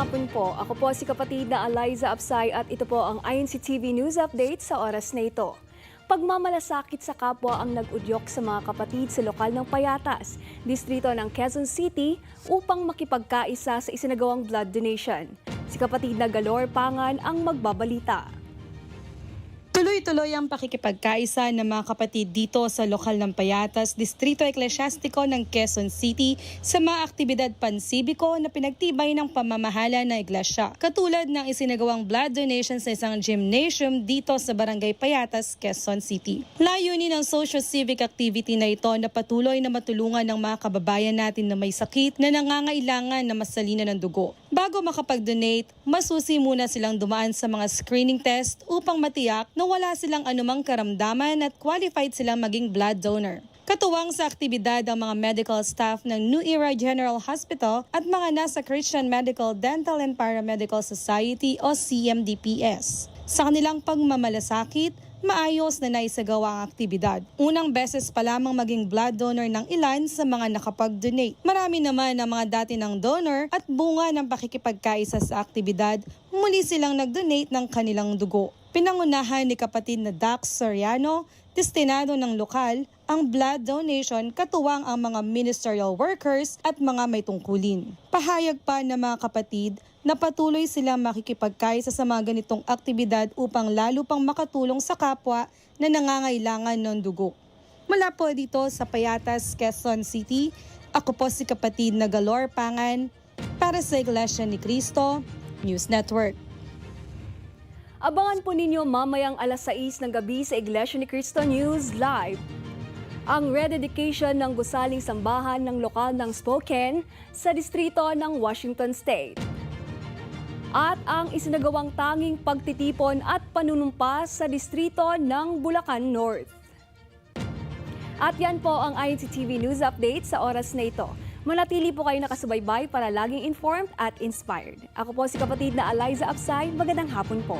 hapon po. Ako po si kapatid na Eliza Apsay at ito po ang INC TV News Update sa oras na ito. Pagmamalasakit sa kapwa ang nag-udyok sa mga kapatid sa lokal ng Payatas, distrito ng Quezon City upang makipagkaisa sa isinagawang blood donation. Si kapatid na Galor Pangan ang magbabalita. Tuloy-tuloy ang pakikipagkaisa ng mga kapatid dito sa lokal ng Payatas, Distrito Eklesyastiko ng Quezon City sa mga aktibidad pansibiko na pinagtibay ng pamamahala ng iglesia. Katulad ng isinagawang blood donation sa isang gymnasium dito sa Barangay Payatas, Quezon City. Layunin ng social civic activity na ito na patuloy na matulungan ng mga kababayan natin na may sakit na nangangailangan na masalina ng dugo. Bago makapag-donate, masusi muna silang dumaan sa mga screening test upang matiyak na wala silang anumang karamdaman at qualified silang maging blood donor. Katuwang sa aktibidad ang mga medical staff ng New Era General Hospital at mga nasa Christian Medical Dental and Paramedical Society o CMDPS. Sa kanilang pagmamalasakit, maayos na naisagawa ang aktibidad. Unang beses pa lamang maging blood donor ng ilan sa mga nakapag-donate. Marami naman ang mga dati ng donor at bunga ng pakikipagkaisa sa aktibidad, muli silang nag-donate ng kanilang dugo. Pinangunahan ni kapatid na Dax Soriano, destinado ng lokal, ang blood donation katuwang ang mga ministerial workers at mga may tungkulin. Pahayag pa ng mga kapatid na patuloy silang makikipagkaisa sa mga ganitong aktibidad upang lalo pang makatulong sa kapwa na nangangailangan ng dugo. Mula po dito sa Payatas, Quezon City, ako po si kapatid na Galor Pangan para sa Iglesia ni Cristo News Network. Abangan po ninyo mamayang alas 6 ng gabi sa Iglesia ni Cristo News Live. Ang rededication ng gusaling sambahan ng lokal ng Spokane sa distrito ng Washington State. At ang isinagawang tanging pagtitipon at panunumpa sa distrito ng Bulacan North. At yan po ang INCTV News Update sa oras na ito. Manatili po kayo nakasubaybay para laging informed at inspired. Ako po si kapatid na Eliza Apsay. Magandang hapon po.